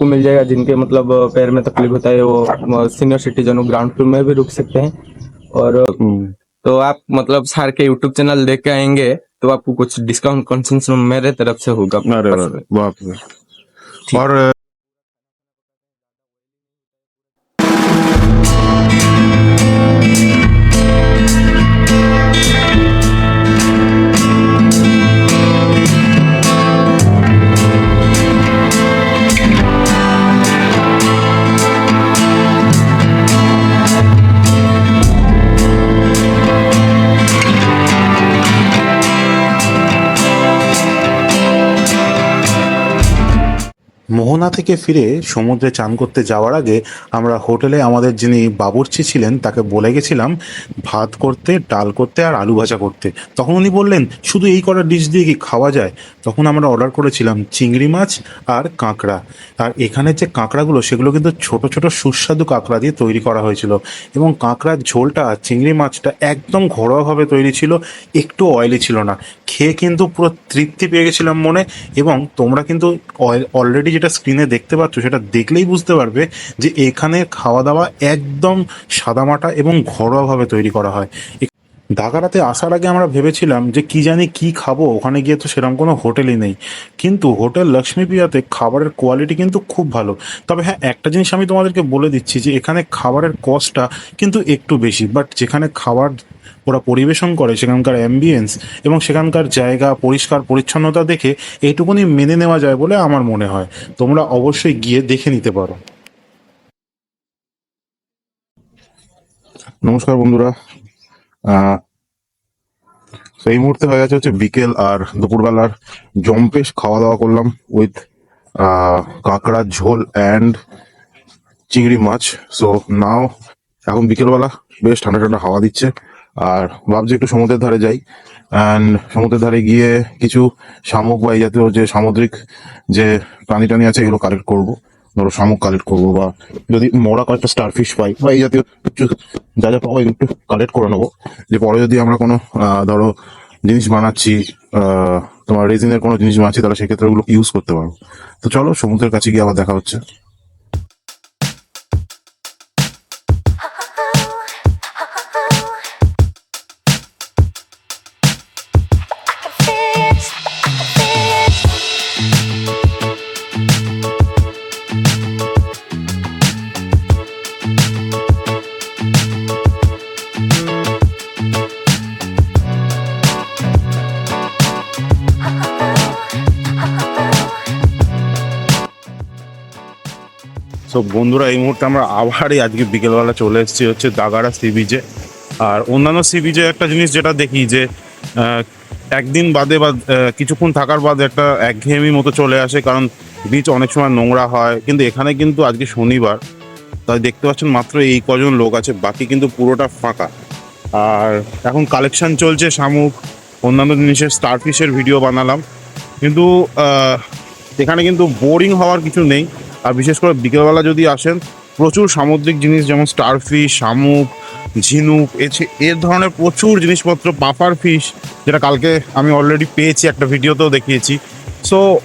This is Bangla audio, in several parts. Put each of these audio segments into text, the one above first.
आपको मिल जाएगा जिनके मतलब पैर में तकलीफ़ होता है वो सीनियर सिटीजन हो ग्राउंड फ्लोर में भी रुक सकते हैं। और तो आप मतलब सार के यूट्यूब चैनल देख के आएँगे तो आपको कुछ डिस्काउंट कंसेशन मेरे तरफ़ से होगा। और মোহনা থেকে ফিরে সমুদ্রে চান করতে যাওয়ার আগে আমরা হোটেলে আমাদের যিনি বাবুর্চি ছিলেন, তাকে বলে গেছিলাম, ভাত করতে, ডাল করতে আর আলু ভাজা করতে। তখন উনি বললেন, শুধু এই কটা ডিশ দিয়ে কি খাওয়া যায়? তখন আমরা অর্ডার করেছিলাম চিংড়ি মাছ আর কাঁকড়া। আর এখানে যে কাঁকড়াগুলো, সেগুলো কিন্তু ছোট ছোট সুস্বাদু কাঁকড়া দিয়ে তৈরি করা হয়েছিল। এবং কাঁকড়ার ঝোলটা, চিংড়ি মাছটা একদম ঘরোয়াভাবে তৈরি ছিল, একটু অয়েলি ছিল না। খেয়ে কিন্তু পুরো তৃপ্তি পেয়ে গেছিলাম মনে। এবং তোমরা কিন্তু অলরেডি যেটা স্ক্রিনে দেখতে পাচ্ছ, সেটা দেখলেই বুঝতে পারবে যে এখানে খাওয়া দাওয়া একদম সাদামাটা এবং ঘরোয়াভাবে তৈরি করা হয়। দাগারাতে আসার আগে আমরা ভেবেছিলাম যে কি জানি কি খাব, ওখানে গিয়ে তো সেরকম কোনো হোটেলই নেই। কিন্তু হোটেল লক্ষ্মীপ্রিয়াতে খাবারের কোয়ালিটি কিন্তু খুব ভালো। তবে হ্যাঁ একটা জিনিস আমি তোমাদেরকে বলে দিচ্ছি যে এখানে খাবারের কস্টটা কিন্তু একটু বেশি। বাট যেখানে খাবার ওরা পরিবেশন করে, সেখানকার অ্যাম্বিয়েন্স এবং সেখানকার জায়গা, পরিষ্কার পরিচ্ছন্নতা দেখে এইটুকুনি মেনে নেওয়া যায় বলে আমার মনে হয়। তোমরা অবশ্যই গিয়ে দেখে নিতে পারো। নমস্কার বন্ধুরা। তো এই মুহূর্তে হয়ে গেছে হচ্ছে বিকেল আর দুপুরবেলার জম্পেশ খাওয়া দাওয়া করলাম উইথ কাঁকড়ার ঝোল অ্যান্ড চিংড়ি মাছ। সো নাও এখন বিকেলবেলা বেশ ঠান্ডা ঠান্ডা হাওয়া দিচ্ছে। আর ভাবছি একটু সমুদ্রের ধারে যাই। অ্যান্ড সমুদ্রের ধারে গিয়ে কিছু শামুক বা এই জাতীয় যে সামুদ্রিক যে প্রাণী টানি আছে, এগুলো কালেক্ট করব। ধরো শামুক কালেক্ট করব বা যদি মোড়া কয়েকটা স্টার ফিশ পাই বা এই জাতীয় কিছু যা যা পাবো, একটু কালেক্ট করে নেব। যে পরে যদি আমরা কোনো ধরো জিনিস বানাচ্ছি তোমার রেজিনের কোনো জিনিস বানাচ্ছি, তাহলে সেক্ষেত্রে ওগুলো ইউজ করতে পারব। তো চলো সমুদ্রের কাছে গিয়ে আবার দেখা হচ্ছে। সো বন্ধুরা, এই মুহূর্তে আমরা আবারই আজকে বিকেলবেলা চলে এসেছি হচ্ছে দাগাড়া সি বিচে আর অন্যান্য সি বিচে একটা জিনিস যেটা দেখি যে একদিন বাদে বা কিছুক্ষণ থাকার বাদে একটা একঘেয়েমি মতো চলে আসে, কারণ বিচ অনেক সময় নোংরা হয়। কিন্তু এখানে কিন্তু আজকে শনিবার, তাই দেখতে পাচ্ছেন মাত্র এই কজন লোক আছে, বাকি কিন্তু পুরোটা ফাঁকা। আর এখন কালেকশন চলছে শামুক, অন্যান্য জিনিসের স্টারফিশের ভিডিও বানালাম। কিন্তু এখানে কিন্তু বোরিং হওয়ার কিছু নেই। আর বিশেষ করে বিকেলবেলা যদি আসেন, প্রচুর সামুদ্রিক জিনিস যেমন স্টারফিশ শামুক, ঝিনুক, এছে- এর ধরনের প্রচুর জিনিসপত্র পাপার ফিশ যেটা কালকে আমি অলরেডি পেয়েছি, একটা ভিডিওতেও দেখিয়েছি। সো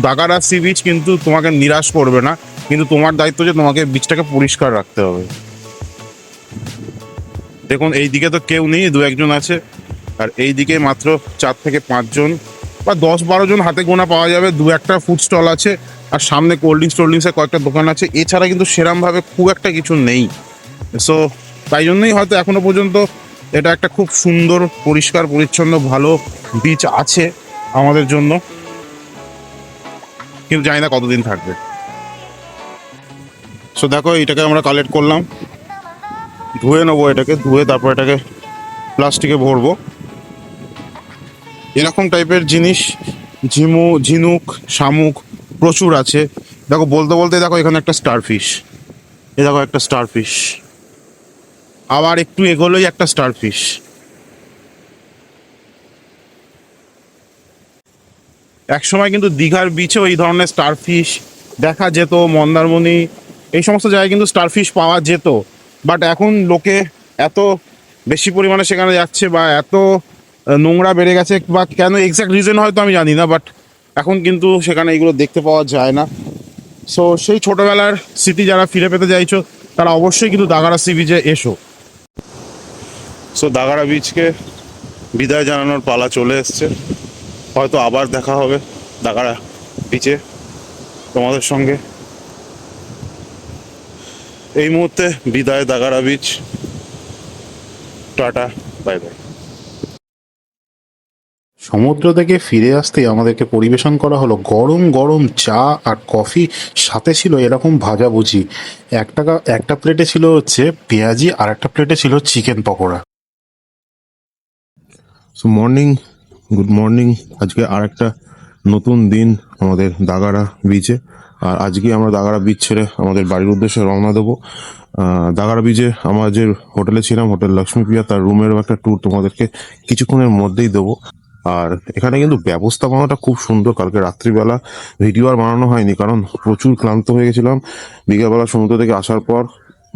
দাগারা সি বিচ কিন্তু তোমাকে নিরাশ করবে না, কিন্তু তোমার দায়িত্ব যে তোমাকে বিচটাকে পরিষ্কার রাখতে হবে। দেখুন এই দিকে তো কেউ নেই দু একজন আছে, আর এই দিকে মাত্র চার থেকে পাঁচজন। বা দশ বারো জন হাতে গোনা পাওয়া যাবে, দু একটা ফুড স্টল আছে, আর সামনে কোল্ড ড্রিঙ্কস টোল্ড ড্রিঙ্কসের কয়েকটা দোকান আছে, এছাড়া কিন্তু সেরমভাবে খুব একটা কিছু নেই। সো তাই জন্যই হয়তো এখনও পর্যন্ত এটা একটা খুব সুন্দর, পরিষ্কার, পরিচ্ছন্ন, ভালো বিচ আছে আমাদের জন্য। কিন্তু জানি না কতদিন থাকবে। সো দেখো, এটাকে আমরা কালেক্ট করলাম। ধুয়ে নেব এটাকে, ধুয়ে তারপর এটাকে প্লাস্টিকে ভরবো। এরকম টাইপের জিনিস, ঝিমু, ঝিনুক, শামুক প্রচুর আছে। দেখো, বলতে বলতে দেখো, এখানে একটা স্টারফিশ এ দেখো, একটা স্টারফিশ আবার একটু এগোলেই একটা স্টারফিশ এক সময় কিন্তু দীঘার বিচেও এই ধরনের স্টারফিশ দেখা যেত, মন্দারমণি, এই সমস্ত জায়গায় কিন্তু স্টারফিশ পাওয়া যেত। বাট এখন লোকে এত বেশি পরিমাণে সেখানে যাচ্ছে বা এত নোংরা বেড়ে গেছে বা কেন এক্স্যাক্ট রিজন হয়তো আমি জানি না বাট এখন কিন্তু সেখানে এগুলো দেখতে পাওয়া যায় না। সো সেই ছোটোবেলার স্মৃতি যারা ফিরে পেতে চাইছো, তারা অবশ্যই কিন্তু দাগারা সি বিচে এসো। সো দাগারা বিচকে বিদায় জানানোর পালা চলে এসছে। হয়তো আবার দেখা হবে দাগারা বিচে তোমাদের সঙ্গে। এই মুহূর্তে বিদায়, Dagara beach tata bye bye সমুদ্র থেকে ফিরে আসতেই আমাদেরকে পরিবেশন করা হলো গরম গরম চা আর কফি, সাথে ছিল এরকম ভাজাভুজি একটা কা- একটা প্লেটে ছিল হচ্ছে পেঁয়াজি আর একটা প্লেটে ছিল chicken pakora. So morning good morning আজকে আর একটা নতুন দিন আমাদের দাগারা বিচে আর আজকে আমরা দাগারা বিচ ছেড়ে আমাদের বাড়ির উদ্দেশ্যে রওনা দেবো। দাগারা বিচে আমরা যে হোটেলে ছিলাম, হোটেল লক্ষ্মীপ্রিয়া, তার রুমেরও একটা ট্যুর তোমাদেরকে কিছুক্ষণের মধ্যেই দেবো। আর এখানে কিন্তু ব্যবস্থাপনাটা খুব সুন্দর। কালকে রাত্রিবেলা ভিডিও আর বানানো হয়নি, কারণ প্রচুর ক্লান্ত হয়ে গেছিলাম। বিকেলবেলা সমুদ্র থেকে আসার পর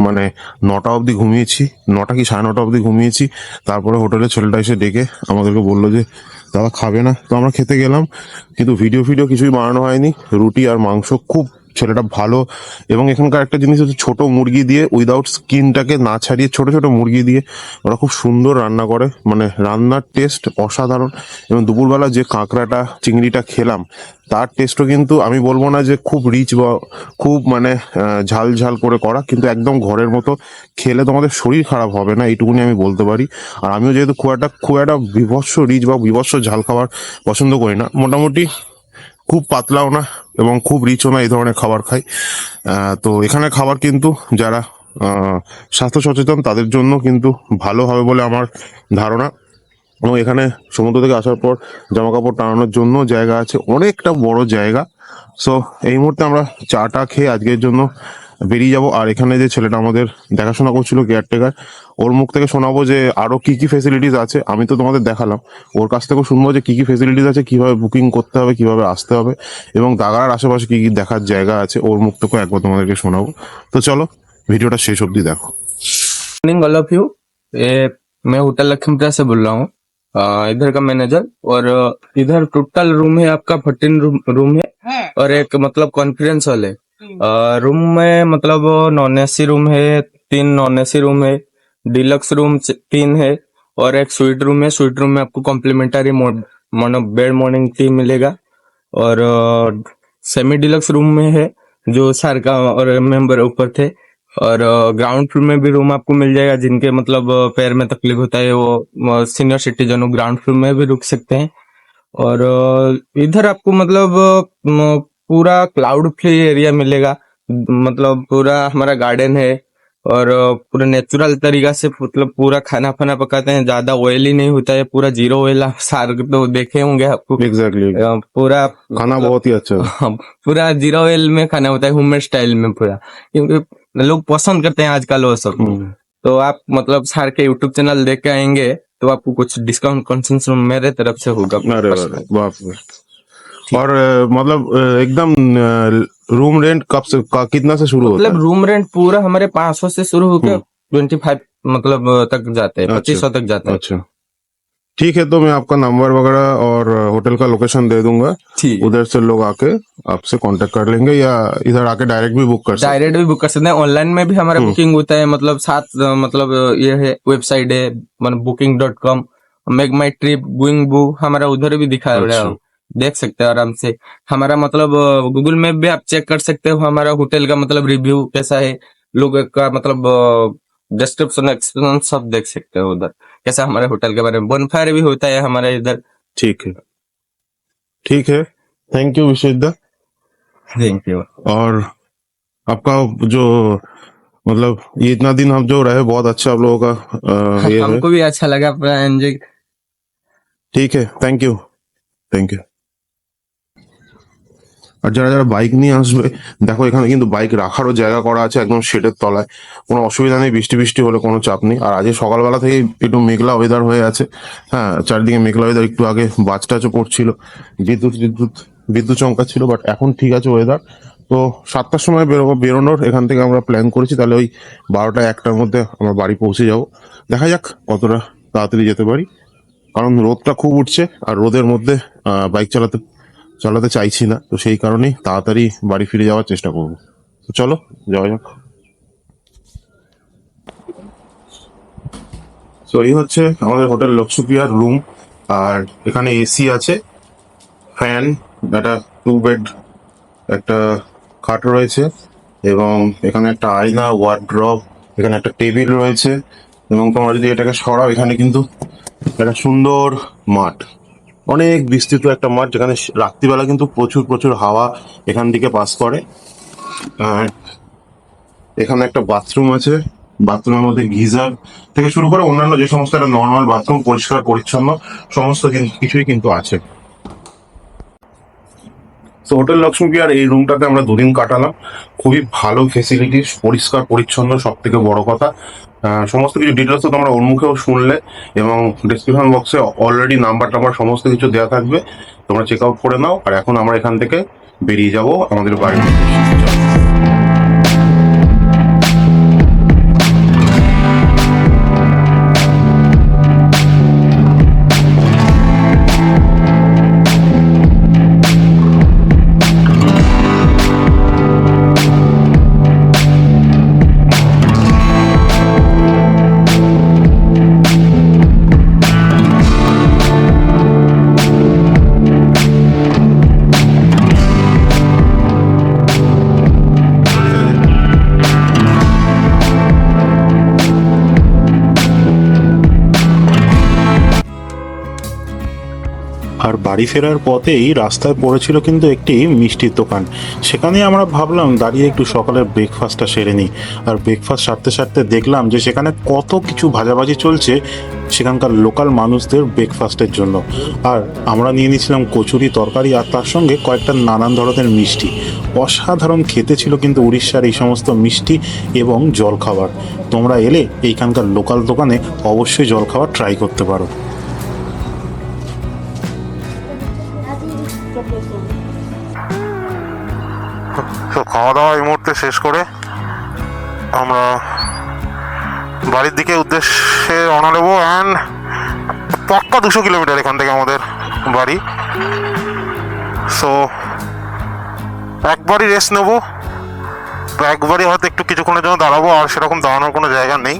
মানে নটা অবধি ঘুমিয়েছি, নটা কি সাড়ে নটা অবধি ঘুমিয়েছি। তারপরে হোটেলে ছেলেটা এসে ডেকে আমাদেরকে বলল যে, দাদা, খাবে না। তো আমরা খেতে গেলাম, কিন্তু ভিডিও ফিডিও কিছুই বানানো হয়নি। রুটি আর মাংস খুব ছেলেটা ভালো এবং এখানকার একটা জিনিস হচ্ছে ছোট মুরগি দিয়ে উইদাউট স্কিনটাকে না ছাড়িয়ে ছোট ছোট মুরগি দিয়ে ওরা খুব সুন্দর রান্না করে। মানে রান্নার টেস্ট অসাধারণ এবং দুপুরবেলা যে কাঁকড়াটা, চিংড়িটা খেলাম, তার টেস্টও কিন্তু আমি বলব না যে খুব রিচ বা খুব মানে ঝাল ঝাল করে করা, কিন্তু একদম ঘরের মতো খেলে তোমাদের শরীর খারাপ হবে না, এইটুকুনি আমি বলতে পারি। আর আমিও যেহেতু খুব একটা খুব একটা বিভৎস রিচ বা বিভৎস ঝাল খাবার পছন্দ করি না, মোটামুটি খুব পাতলাও না এবং খুব রিচও না এই ধরনের খাবার খাই। তো এখানে খাবার কিন্তু যারা স্বাস্থ্য সচেতন তাদের জন্য কিন্তু ভালো হবে বলে আমার ধারণা। এবং এখানে সমুদ্র থেকে আসার পর জামা কাপড় টানানোর জন্য জায়গা আছে, অনেকটা বড় জায়গা। সো এই মুহূর্তে আমরা চাটা খেয়ে আজকের জন্য বেরিয়ে যাব আর এখানে যে ছেলেটা আমাদের দেখাশোনা করছিল কেয়ারটেকার ওর মুখ থেকে শোনাবো যে আরো কি কি ফেসিলিটিস আছে আমি তো তোমাদের দেখালাম ওর কাছ থেকেও শুনবো যে কি কি ফেসিলিটিস আছে কিভাবে বুকিং করতে হবে কিভাবে আসতে হবে এবং দাগার আশেপাশে কি কি দেখার জায়গা আছে ওর মুখ থেকেও একবার তোমাদেরকে শোনাবো তো চলো ভিডিওটা শেষ অবধি দেখো मॉर्निंग ऑल ऑफ यू ये मैं होटल लखीमपुरा से बोल रहा हूँ अ, इधर का मैनेजर और अ, इधर टोटल रूम है आपका फोर्टीन रूम रूम है और एक मतलब कॉन्फ्रेंस हॉल है अ, रूम में मतलब नॉन एसी रूम है, तीन नॉन एसी रूम है, डिलक्स रूम तीन है और एक स्वीट रूम है। स्वीट रूम में आपको कॉम्प्लीमेंटरी बेड मॉर्निंग टी मिलेगा और सेमी डिलक्स रूम में है जो सर का और मेंबर ऊपर थे और ग्राउंड फ्लोर में भी रूम आपको मिल जाएगा जिनके मतलब पैर में तकलीफ़ होता है वो सीनियर सिटीजन ग्राउंड फ्लोर में भी रुक सकते हैं और इधर आपको मतलब पूरा क्लाउड फ्री एरिया मिलेगा। मतलब पूरा हमारा गार्डन है और पूरा नेचुरल तरीका से मतलब पूरा खाना फाना पकाते हैं। ज़्यादा ऑयली नहीं होता है पूरा ज़ीरो ऑयल आप सार तो देखे होंगे आपको। एग्जैक्टली अ, पूरा खाना बहुत ही अच्छा है। पूरा ज़ीरो ऑयल में खाना होता है होममेड स्टाइल में पूरा। क्योंकि लोग पसंद करते हैं आजकल वो सब। हम्म। तो आप मतलब सार के यूट्यूब चैनल देख के आएँगे तो आपको कुछ डिस्काउंट कंसेशन मेरे तरफ़ से होगा। और मतलब एकदम रूम रेंट कब से कितना से शुरू मतलब रूम रेंट पूरा हमारे पाँच सौ से शुरू होकर हम्म। ट्वेंटी फाइव मतलब तक जाते हैं अच्छा। पच्चीस सौ तक जाता है। अच्छा। ठीक है तो मैं आपका नंबर वगैरह और होटल का लोकेशन दे दूँगा। उधर से लोग आके आपसे कांटेक्ट कर लेंगे या इधर आके डायरेक्ट भी बुक कर सकते डायरेक्ट भी बुक कर सकते हैं। ऑनलाइन में भी हमारा हम्म। बुकिंग होता है मतलब अ, मतलब ये है वेबसाइट है booking dot com make my trip Goibibo हमारा उधर भी दिखा रहा अच्छा। है देख सकते हो आराम से। हमारा मतलब गूगल मैप भी आप चेक कर सकते हो। हमारा होटल का मतलब रिव्यू कैसा है लोग का मतलब डिस्क्रिप्शन एक्सप्रेशन सब देख सकते हो उधर। कैसा हमारे होटल के बारे में। बोनफायर भी होता है हमारे इधर। ठीक है। ठीक है। Thank you Vishesh thank you और आपका जो मतलब ये इतना दिन हम जो रहे बहुत अच्छा आप लोगों का आ, ये हमको भी अच्छा लगा एंजॉय ठीक है। थैंक यू थैंक यू আর যারা যারা বাইক নিয়ে আসবে, দেখো এখানে কিন্তু বাইক রাখারও জায়গা করা আছে একদম শেডের তলায়। কোনো অসুবিধা নেই, বৃষ্টি বৃষ্টি হলে কোনো চাপ নেই। আর আজকে সকালবেলা থেকে একটু মেঘলা ওয়েদার হয়ে আছে। হ্যাঁ চারিদিকে মেঘলা ওয়েদার একটু আগে বাজ টাচও পড়ছিল। বিদ্যুৎ বিদ্যুৎ বিদ্যুৎ চমকা ছিল বাট এখন ঠিক আছে ওয়েদার তো সাতটার সময় বেরোবো, বেরোনোর, এখান থেকে আমরা প্ল্যান করেছি, তাহলে ওই বারোটা একটার মধ্যে আমরা বাড়ি পৌঁছে যাব। দেখা যাক কতটা তাড়াতাড়ি যেতে পারি। কারণ রোদটা খুব উঠছে, আর রোদের মধ্যে বাইক চালাতে চালাতে চাইছি না, তো সেই কারণেই তাড়াতাড়ি বাড়ি ফিরে যাওয়ার চেষ্টা করব। তো চলো, যাওয়া যাক। তো এই হচ্ছে আমাদের হোটেল লক্ষ্মীপ্রিয়ার রুম আর এখানে এসি আছে ফ্যান একটা টু বেড একটা খাট রয়েছে, এবং এখানে একটা আয়না ওয়ার্ড্রপ এখানে একটা টেবিল রয়েছে, এবং তোমরা যদি এটাকে সরাও, এখানে কিন্তু একটা সুন্দর মাঠ। অনেক বিস্তৃত একটা মাঠ, যেখানে রাত্রিবেলা কিন্তু প্রচুর প্রচুর হাওয়া এখান থেকে পাস করে। এখানে একটা বাথরুম আছে। বাথরুমের মধ্যে গিজার থেকে শুরু করে অন্যান্য যে সমস্ত একটা নর্মাল বাথরুম পরিষ্কার, পরিচ্ছন্ন, সমস্ত কিছুই কিন্তু আছে। তো হোটেল লক্ষ্মী বিহার এই রুমটাতে আমরা দুদিন কাটালাম। খুবই ভালো ফেসিলিটি পরিষ্কার, পরিচ্ছন্ন সব থেকে বড় কথা। সমস্ত কিছু ডিটেলস তো তোমরা ওর মুখেও শুনলে এবং ডিসক্রিপশন বক্সে অলরেডি নাম্বার টাম্বার সমস্ত কিছু দেওয়া থাকবে। তোমরা চেক আউট করে নাও। আর এখন আমরা এখান থেকে বেরিয়ে যাব আমাদের বাড়ির বাড়ি ফেরার পথেই রাস্তায় পড়েছিল কিন্তু একটি মিষ্টির দোকান। সেখানে আমরা ভাবলাম, দাঁড়িয়ে একটু সকালের ব্রেকফাস্টটা সেরে নিই। আর ব্রেকফাস্ট সারতে সারতে দেখলাম যে সেখানে কত কিছু ভাজাভাজি চলছে সেখানকার লোকাল মানুষদের ব্রেকফাস্টের জন্য। আর আমরা নিয়ে নিয়েছিলাম কচুরি তরকারি আর তার সঙ্গে কয়েকটা নানান ধরনের মিষ্টি। অসাধারণ খেতে ছিল কিন্তু উড়িষ্যার এই সমস্ত মিষ্টি এবং জলখাবার। তোমরা এলে এইখানকার লোকাল দোকানে অবশ্যই জলখাবার ট্রাই করতে পারো। তো খাওয়া দাওয়া এই মুহূর্তে শেষ করে আমরা বাড়ির দিকে উদ্দেশ্যে রওনা দেবো অ্যান্ড পাক্কা দুশো কিলোমিটার এখান থেকে আমাদের বাড়ি। সো একবারই রেস্ট নেব। একবারই হয়তো একটু কিছুক্ষণের জন্য দাঁড়াবো, আর সেরকম দাঁড়ানোর কোনো জায়গা নেই।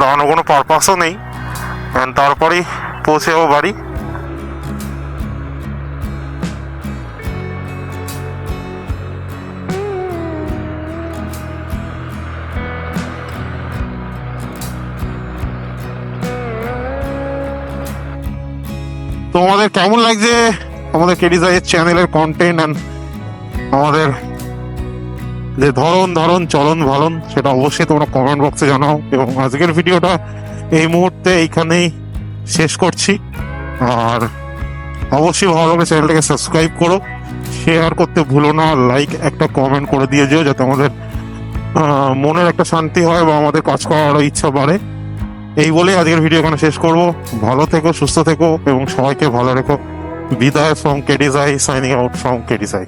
দাঁড়ানোর কোনো পারপাসও নেই। অ্যান্ড তারপরেই পৌঁছে যাব বাড়ি। তোমাদের কেমন লাগছে? আমাদের কেডিজাইয়ের চ্যানেলের কন্টেন্ট অ্যান্ড আমাদের যে ধরন ধরন, চলন, ভালন, সেটা অবশ্যই তোমরা কমেন্ট বক্সে জানাও এবং আজকের ভিডিওটা এই মুহূর্তে এইখানেই শেষ করছি। আর অবশ্যই ভালো লাগলে চ্যানেলটাকে সাবস্ক্রাইব করো শেয়ার করতে ভুলো না লাইক একটা কমেন্ট করে দিয়ে যেও, যাতে আমাদের মনের একটা শান্তি হয় বা আমাদের কাজ করার ইচ্ছা বাড়ে। এই বলে আজকের ভিডিও এখানে শেষ করব। ভালো থেকো, সুস্থ থেকো, এবং সবাইকে ভালো রেখো। বিদায় from Kedisai signing out from Kedisai